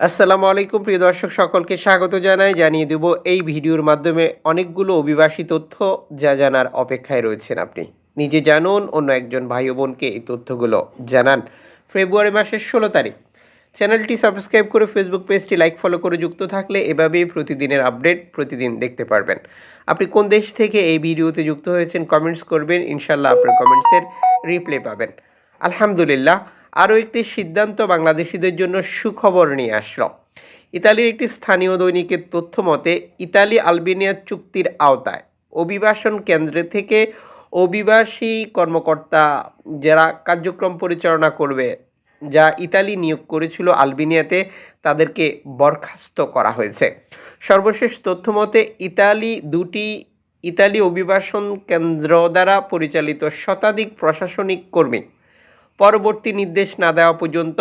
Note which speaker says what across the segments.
Speaker 1: আসসালামু আলাইকুম, প্রিয় দর্শক, সকলকে স্বাগত জানাই। জানিয়ে দেব, এই ভিডিওর মাধ্যমে অনেকগুলো অভিবাসী তথ্য যা জানার অপেক্ষায় রয়েছেন আপনি। নিজে জানুন, অন্য একজন ভাই বোনকে এই তথ্যগুলো জানান। ফেব্রুয়ারি মাসের ষোলো তারিখ। চ্যানেলটি সাবস্ক্রাইব করে ফেসবুক পেজটি লাইক, ফলো করে যুক্ত থাকলে এভাবেই প্রতিদিনের আপডেট প্রতিদিন দেখতে পারবেন। আপনি কোন দেশ থেকে এই ভিডিওতে যুক্ত হয়েছেন, কমেন্টস করবেন। ইনশাল্লাহ আপনার কমেন্টসের রিপ্লাই পাবেন। আলহামদুলিল্লাহ আরও একটি সিদ্ধান্ত বাংলাদেশিদের জন্য সুখবর নিয়ে আসলো। ইতালির একটি স্থানীয় দৈনিকের তথ্য মতে, ইতালি আলবেনিয়া চুক্তির আওতায় অভিবাসন কেন্দ্রে থেকে অভিবাসী কর্মকর্তা যারা কার্যক্রম পরিচালনা করবে, যা ইতালি নিয়োগ করেছিল আলবেনিয়াতে, তাদেরকে বরখাস্ত করা হয়েছে। সর্বশেষ তথ্য মতে, ইতালি দুটি ইতালি অভিবাসন কেন্দ্র দ্বারা পরিচালিত শতাধিক প্রশাসনিক কর্মী পরবর্তী নির্দেশ না দেওয়া পর্যন্ত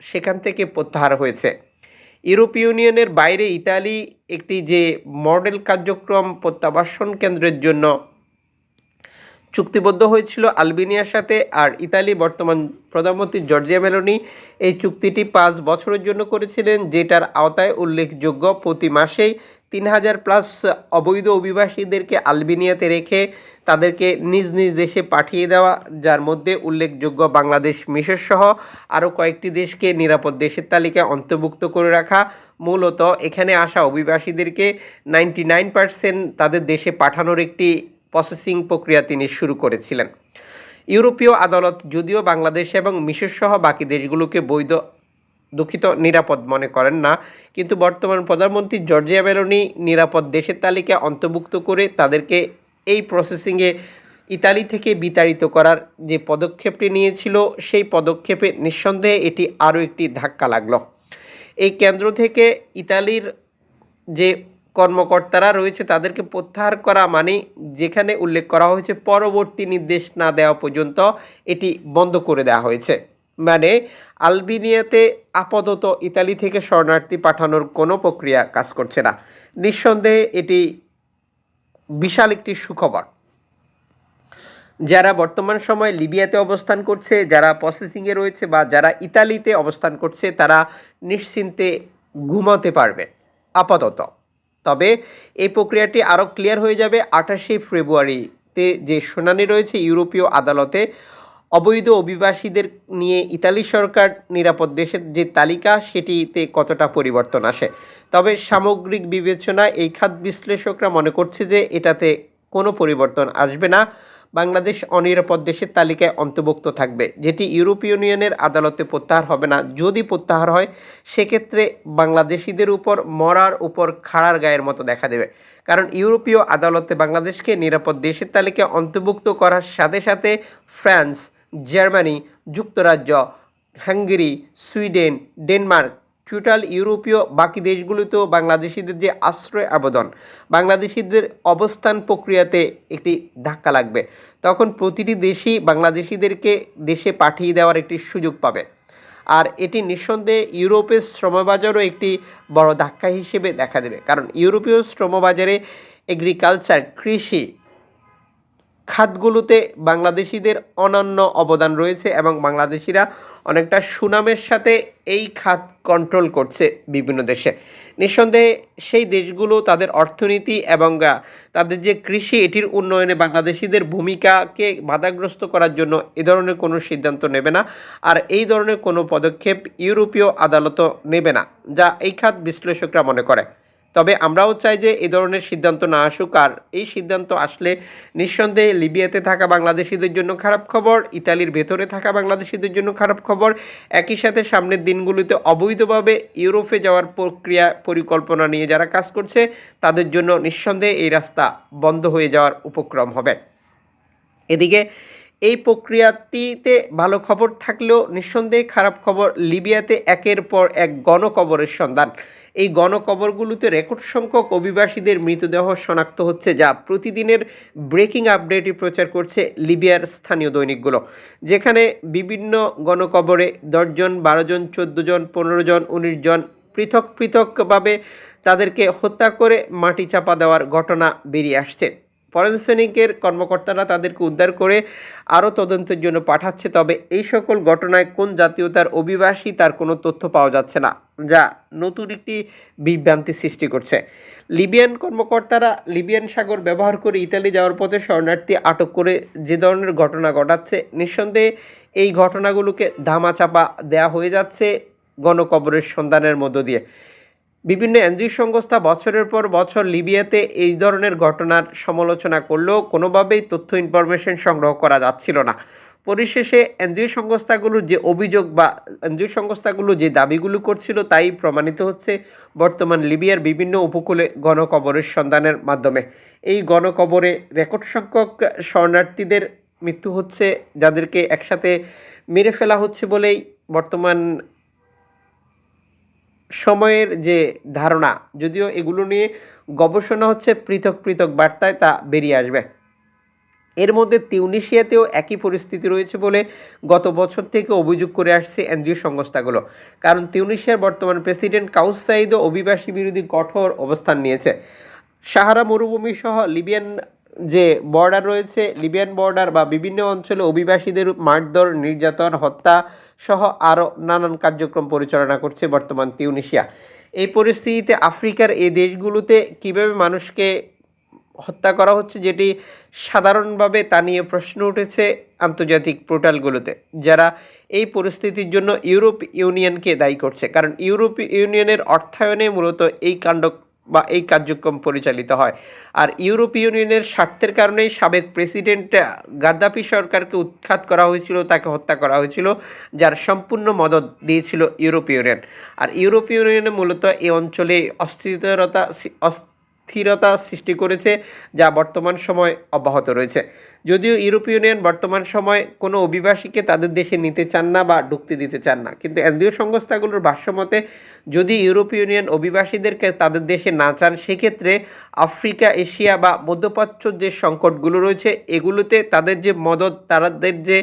Speaker 1: সেখান থেকে প্রত্যাহার হয়েছে। ইউরোপ ইউনিয়নের বাইরে ইতালি একটি যে মডেল কার্যক্রম প্রত্যাবাসন কেন্দ্রের জন্য চুক্তিবদ্ধ হয়েছিল আলবেনিয়ার সাথে আর ইতালি বর্তমান প্রধানমন্ত্রী জর্জিয়া মেলোনি এই চুক্তিটি পাঁচ বছরের জন্য করেছিলেন, যেটার আওতায় উল্লেখযোগ্য প্রতি মাসেই তিন হাজার প্লাস অবৈধ অভিবাসীদেরকে আলবেনিয়াতে রেখে তাদেরকে নিজ নিজ দেশে পাঠিয়ে দেওয়া, যার মধ্যে উল্লেখযোগ্য বাংলাদেশ মিশর সহ আরও কয়েকটি দেশকে নিরাপদ দেশের তালিকায় অন্তর্ভুক্ত করে রাখা। মূলত এখানে আসা অভিবাসীদেরকে নাইনটি নাইন পার্সেন্ট তাদের দেশে পাঠানোর একটি প্রসেসিং প্রক্রিয়া তিনি শুরু করেছিলেন। ইউরোপীয় আদালত যদিও বাংলাদেশ এবং মিশর সহ বাকি দেশগুলোকে বৈধ, দুঃখিত, নিরাপদ মনে করেন না, কিন্তু বর্তমান প্রধানমন্ত্রী জর্জিয়া মেলোনি নিরাপদ দেশের তালিকায় অন্তর্ভুক্ত করে তাদেরকে এই প্রসেসিংয়ে ইতালি থেকে বিতাড়িত করার যে পদক্ষেপটি নিয়েছিল, সেই পদক্ষেপে নিঃসন্দেহে এটি আরও একটি ধাক্কা লাগল। এই কেন্দ্র থেকে ইতালির যে কর্মকর্তারা রয়েছে তাদেরকে প্রত্যাহার করা মানে যেখানে উল্লেখ করা হয়েছে পরবর্তী নির্দেশ না দেওয়া পর্যন্ত এটি বন্ধ করে দেওয়া হয়েছে। মানে আলবেনিয়াতে আপাতত ইতালি থেকে শরণার্থী পাঠানোর কোনো প্রক্রিয়া কাজ করছে না। নিঃসন্দেহে এটি বিশাল একটি সুখবর। যারা বর্তমান সময়ে লিবিয়াতে অবস্থান করছে, যারা প্রসেসিংয়ে রয়েছে বা যারা ইতালিতে অবস্থান করছে, তারা নিশ্চিন্তে ঘুমাতে পারবে। আপাতত। তবে এই প্রক্রিয়াটি আরও ক্লিয়ার হয়ে যাবে আঠাশে ফেব্রুয়ারিতে যে শুনানি রয়েছে ইউরোপীয় আদালতে। অবৈধ অভিবাসীদের নিয়ে ইতালি সরকার নিরাপদ দেশের যে তালিকা, সেটিতে কতটা পরিবর্তন আসে? তবে সামগ্রিক বিবেচনা এই খাত বিশ্লেষকরা মনে করছে যে এটাতে কোনো পরিবর্তন আসবে না। বাংলাদেশ অনিরাপদ দেশের তালিকায় অন্তর্ভুক্ত থাকবে, যেটি ইউরোপীয় ইউনিয়নের আদালতে প্রত্যাহার হবে না। যদি প্রত্যাহার হয়, সেক্ষেত্রে বাংলাদেশিদের উপর মরার উপর খাড়ার গায়ের মতো দেখা দেবে। কারণ ইউরোপীয় আদালতে বাংলাদেশকে নিরাপদ দেশের তালিকায় অন্তর্ভুক্ত করার সাথে সাথে ফ্রান্স, জার্মানি, যুক্তরাজ্য, হাঙ্গেরি, সুইডেন, ডেনমার্ক টোটাল ইউরোপীয় বাকি দেশগুলোতেও বাংলাদেশিদের যে আশ্রয় আবেদন, বাংলাদেশিদের অবস্থান প্রক্রিয়াতে একটি ধাক্কা লাগবে। তখন প্রতিটি দেশই বাংলাদেশিদেরকে দেশে পাঠিয়ে দেওয়ার একটি সুযোগ পাবে। আর এটি নিঃসন্দেহে ইউরোপের শ্রমবাজারও একটি বড় ধাক্কা হিসেবে দেখা দেবে। কারণ ইউরোপীয় শ্রমবাজারে এগ্রিকালচার কৃষি খাতগুলোতে বাংলাদেশিদের অনন্য অবদান রয়েছে এবং বাংলাদেশিরা অনেকটা সুনামের সাথে এই খাত কন্ট্রোল করছে বিভিন্ন দেশে। নিঃসন্দেহে সেই দেশগুলো তাদের অর্থনীতি এবং তাদের যে কৃষি, এটির উন্নয়নে বাংলাদেশিদের ভূমিকাকে বাধাগ্রস্ত করার জন্য এ ধরনের কোনো সিদ্ধান্ত নেবে না আর এই ধরনের কোনো পদক্ষেপ ইউরোপীয় আদালতও নেবে না, যা এই খাত বিশ্লেষকরা মনে করে। তবে আমরাও চাই যে এ ধরনের সিদ্ধান্ত না আসুক, আর এই সিদ্ধান্ত আসলে নিঃসন্দেহে লিবিয়াতে থাকা বাংলাদেশিদের জন্য খারাপ খবর, ইতালির ভেতরে থাকা বাংলাদেশিদের জন্য খারাপ খবর। একই সাথে সামনের দিনগুলিতে অবৈধভাবে ইউরোপে যাওয়ার প্রক্রিয়া পরিকল্পনা নিয়ে যারা কাজ করছে, তাদের জন্য নিঃসন্দেহে এই রাস্তা বন্ধ হয়ে যাওয়ার উপক্রম হবে। এদিকে এই প্রক্রিয়াটিতে ভালো খবর থাকলেও নিঃসন্দেহে খারাপ খবর লিবিয়াতে একের পর এক গণকবরের সন্ধান। এই গণকবরগুলোতে রেকর্ড সংখ্যক অভিবাসীদের মৃতদেহ শনাক্ত হচ্ছে, যা প্রতিদিনের ব্রেকিং আপডেটই প্রচার করছে লিবিয়ার স্থানীয় দৈনিকগুলো, যেখানে বিভিন্ন গণকবরে দশজন বারো জন চোদ্দ জন পনেরো জন উনিশ জন পৃথক পৃথকভাবে তাদেরকে হত্যা করে মাটি চাপা দেওয়ার ঘটনা বেরিয়ে আসছে। ফরেনসেনিকের কর্মকর্তারা তাদেরকে উদ্ধার করে আরও তদন্তের জন্য পাঠাচ্ছে, তবে এই সকল ঘটনায় কোন জাতীয়তার অভিবাসী তার কোনো তথ্য পাওয়া যাচ্ছে না, যা নতুন একটি বিভ্রান্তি সৃষ্টি করছে। লিবিয়ান কর্মকর্তারা লিবিয়ান সাগর ব্যবহার করে ইতালি যাওয়ার পথে শরণার্থী আটক করে যে ধরনের ঘটনা ঘটাচ্ছে, নিঃসন্দেহে এই ঘটনাগুলোকে ধামাচাপা দেয়া হয়ে যাচ্ছে গণকবরের সন্ধানের মধ্য দিয়ে। বিভিন্ন এনজিও সংস্থা বছরের পর বছর লিবিয়াতে এই ধরনের ঘটনার সমালোচনা করলেও কোনোভাবেই তথ্য ইনফরমেশন সংগ্রহ করা যাচ্ছিল না। পরিশেষে এনজিও সংস্থাগুলোর যে অভিযোগ বা এনজিও সংস্থাগুলো যে দাবিগুলো করছিল তাই প্রমাণিত হচ্ছে বর্তমান লিবিয়ার বিভিন্ন উপকূলে গণকবরের সন্ধানের মাধ্যমে। এই গণকবরে রেকর্ড সংখ্যক শরণার্থীদের মৃত্যু হচ্ছে, যাদেরকে একসাথে মেরে ফেলা হচ্ছে বলেই বর্তমান সময়ের যে ধারণা, যদিও এগুলো নিয়ে গবেষণা হচ্ছে পৃথক পৃথক বার্তায় তা বেরিয়ে আসবে। এর মধ্যে তিউনিশিয়াতেও একই পরিস্থিতি রয়েছে বলে গত বছর থেকে অভিযোগ করে আসছে এনজিও সংস্থাগুলো। কারণ তিউনিশিয়ার বর্তমান প্রেসিডেন্ট কাউস সাইদও অভিবাসী বিরোধী কঠোর অবস্থান নিয়েছে। সাহারা মরুভূমি সহ লিবিয়ান যে বর্ডার রয়েছে, লিবিয়ান বর্ডার বা বিভিন্ন অঞ্চলে অভিবাসীদের মারধর, নির্যাতন, হত্যা সহ আরও নানান কার্যক্রম পরিচালনা করছে বর্তমান তিউনিশিয়া। এই পরিস্থিতিতে আফ্রিকার এই দেশগুলোতে কীভাবে মানুষকে হত্যা করা হচ্ছে যেটি সাধারণভাবে তা নিয়ে প্রশ্ন উঠেছে আন্তর্জাতিক পোর্টালগুলোতে, যারা এই পরিস্থিতির জন্য ইউরোপ ইউনিয়নকে দায়ী করছে। কারণ ইউরোপ ইউনিয়নের অর্থায়নে মূলত এই কাণ্ড বা এই কার্যক্রম পরিচালিত হয়। আর ইউরোপ ইউনিয়নের স্বার্থের কারণেই সাবেক প্রেসিডেন্ট গাদ্দাফি সরকারকে উৎখাত করা হয়েছিল, তাকে হত্যা করা হয়েছিল, যার সম্পূর্ণ মদত দিয়েছিল ইউরোপ ইউনিয়ন। আর ইউরোপ ইউনিয়নে মূলত এই অঞ্চলে অস্থিরতা স্থিরতা সৃষ্টি করেছে যা বর্তমান সময় অব্যাহত রয়েছে। যদিও ইউরোপ ইউনিয়ন বর্তমান সময় কোনো অভিবাসীকে তাদের দেশে নিতে চান না বা ঢুকতে দিতে চান না। কিন্তু এনজিও সংস্থাগুলোর ভাষ্যমতে, যদি ইউরোপ ইউনিয়ন অভিবাসীদেরকে তাদের দেশে না চান, সেক্ষেত্রে আফ্রিকা, এশিয়া বা মধ্যপ্রাচ্য যে সংকটগুলো রয়েছে, এগুলোতে তাদের যে মদত, তাদের যে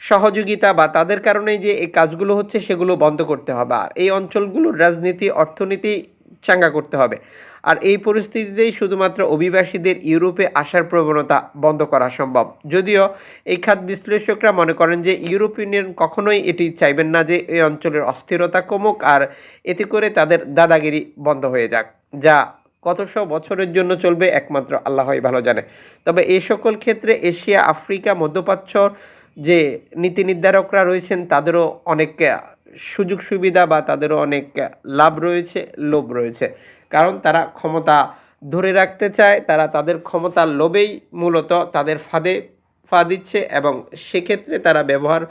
Speaker 1: সহযোগিতা বা তাদের কারণেই যে এই কাজগুলো হচ্ছে, সেগুলো বন্ধ করতে হবে। আর এই অঞ্চলগুলোর রাজনীতি, অর্থনীতি চাঙ্গা করতে হবে। আর এই পরিস্থিতিতেই শুধুমাত্র অভিবাসীদের ইউরোপে আসার প্রবণতা বন্ধ করা সম্ভব। যদিও এই খাত বিশ্লেষকরা মনে করেন যে ইউরোপ ইউনিয়ন কখনোই এটি চাইবেন না যে এই অঞ্চলের অস্থিরতা কমুক আর এতে করে তাদের দাদাগিরি বন্ধ হয়ে যাক, যা কতশো বছরের জন্য চলবে, একমাত্র আল্লাহই ভালো জানে। তবে এই সকল ক্ষেত্রে এশিয়া, আফ্রিকা, মধ্যপ্রাচ্য যে নীতি নির্ধারকরা রয়েছেন, তাদেরও অনেক সুযোগ সুবিধা বা তাদেরও অনেক লাভ রয়েছে, লোভ রয়েছে। কারণ তারা ক্ষমতা ধরে রাখতে চায়, তারা তাদের ক্ষমতার লোভেই মূলত তাদের ফাঁদে ফা দিচ্ছে এবং সেক্ষেত্রে তারা ব্যবহার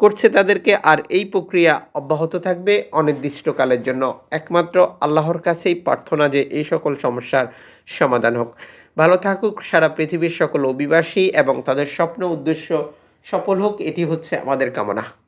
Speaker 1: করছে তাদেরকে। আর এই প্রক্রিয়া অব্যাহত থাকবে অনির্দিষ্টকালের জন্য। একমাত্র আল্লাহর কাছেই প্রার্থনা যে এই সকল সমস্যার সমাধান হোক। ভালো থাকুক সারা পৃথিবীর সকল অভিবাসী এবং তাদের স্বপ্ন, উদ্দেশ্য সফল হোক এটি হচ্ছে আমাদের কামনা।